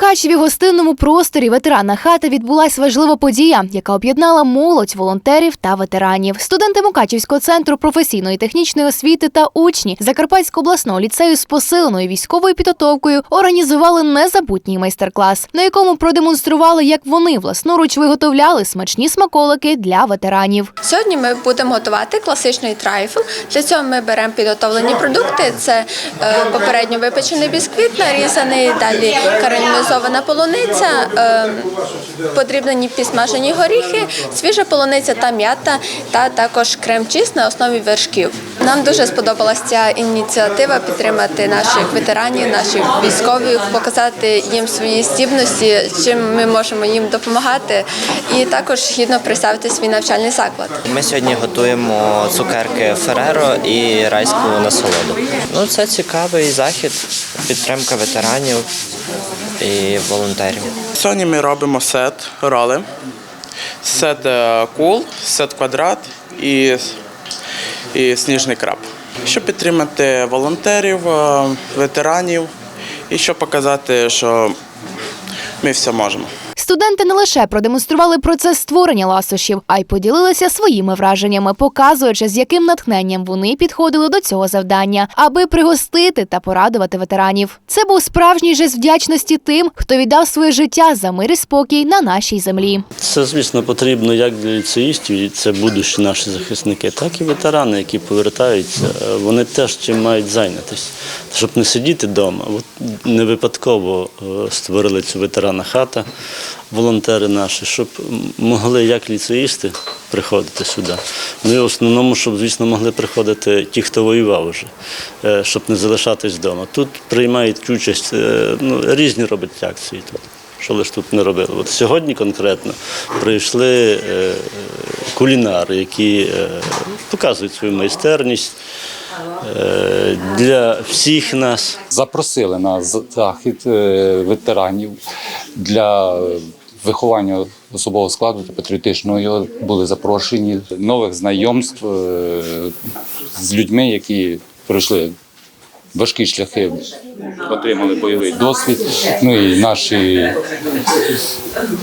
Мукачеві гостинному просторі ветерана хата відбулась важлива подія, яка об'єднала молодь, волонтерів та ветеранів. Студенти Мукачівського центру професійної технічної освіти та учні Закарпатського обласного ліцею з посиленою військовою підготовкою організували незабутній майстер-клас, на якому продемонстрували, як вони власноруч виготовляли смачні смаколики для ветеранів. Сьогодні ми будемо готувати класичний трайфл. Для цього ми беремо підготовлені продукти. Це е, попередньо випечений бісквіт, нарізаний, далі карамелізована полуниця, е, подрібнені підсмажені горіхи, свіжа полуниця та м'ята, та також крем-чіз на основі вершків. Нам дуже сподобалася ця ініціатива підтримати наших ветеранів, наших військових, показати їм свої здібності, чим ми можемо їм допомагати, і також гідно представити свій навчальний заклад. Ми сьогодні готуємо цукерки Фереро і райську насолоду. Ну, це цікавий захід, підтримка ветеранів і волонтерів. Сьогодні ми робимо сет роли, сет е, кул, сет квадрат і, і сніжний краб. Щоб підтримати волонтерів, е, ветеранів і щоб показати, що ми все можемо. Студенти не лише продемонстрували процес створення ласощів, а й поділилися своїми враженнями, показуючи, з яким натхненням вони підходили до цього завдання, аби пригостити та порадувати ветеранів. Це був справжній жест вдячності тим, хто віддав своє життя за мир і спокій на нашій землі. Це, звісно, потрібно як для ліцеїстів, і це будущі наші захисники, так і ветерани, які повертаються. Е, Вони теж чим мають зайнятися, щоб не сидіти вдома. Не випадково е, створили цю ветерана хата, волонтери наші, щоб могли як ліцеїсти приходити сюди. Ну і в основному, щоб, звісно, могли приходити ті, хто воював вже, е, щоб не залишатись вдома. Тут приймають участь е, ну, різні роблять акції тут що лиш тут не робили. От сьогодні конкретно прийшли е, кулінари, які показують свою майстерність для всіх нас. запросили на захід ветеранів для виховання особового складу та патріотичного його були запрошені нових знайомств е, з людьми, які пройшли важкі шляхи, отримали бойовий досвід. Ну і наші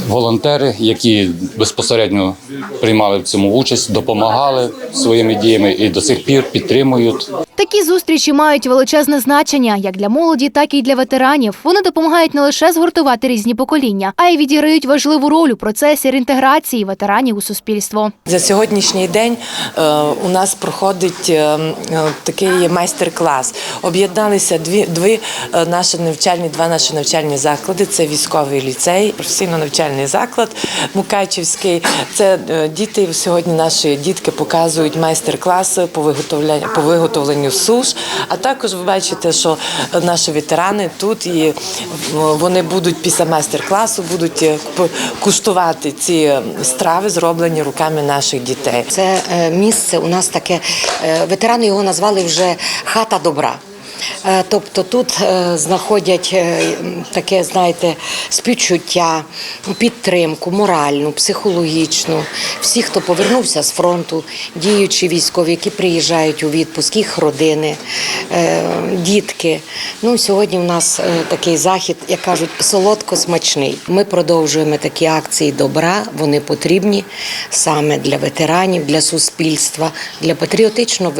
волонтери, які безпосередньо приймали в цьому участь, допомагали своїми діями і до сих пір підтримують. Такі зустрічі мають величезне значення як для молоді, так і для ветеранів. Вони допомагають не лише згуртувати різні покоління, а й відіграють важливу роль у процесі реінтеграції ветеранів у суспільство. За сьогоднішній день е, у нас проходить е, е, такий майстер-клас. Об'єдналися дві, дві наші навчальні, два наші навчальні заклади. Це військовий ліцей, професійно-навчальний заклад Мукачівський. Це діти сьогодні. Наші дітки показують майстер-класи по виготовленню по виготовленню суш. А також ви бачите, що наші ветерани тут і е, вони будуть після майстер-класу будуть е, куштувати ці е, страви, зроблені руками наших дітей. Це місце у нас таке, ветерани його назвали вже хата добра. Е, Тобто тут е, знаходять е, таке, знаєте, співчуття, підтримку, моральну, психологічну. Всі, хто повернувся з фронту, діючі військові, які приїжджають у відпуск, їх родини, дітки. Ну, сьогодні у нас такий захід, як кажуть, солодко-смачний. Ми продовжуємо такі акції добра. Вони потрібні саме для ветеранів, для суспільства, для патріотичного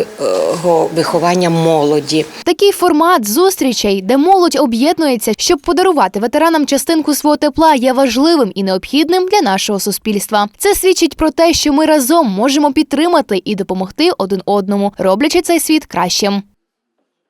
виховання молоді. Такий формат зустрічей, де молодь об'єднується, щоб подарувати ветеранам частинку свого тепла, є важливим і необхідним для нашого суспільства. Це свідчить про те, що ми разом можемо підтримати і допомогти один одному, роблячи цей світ кращим.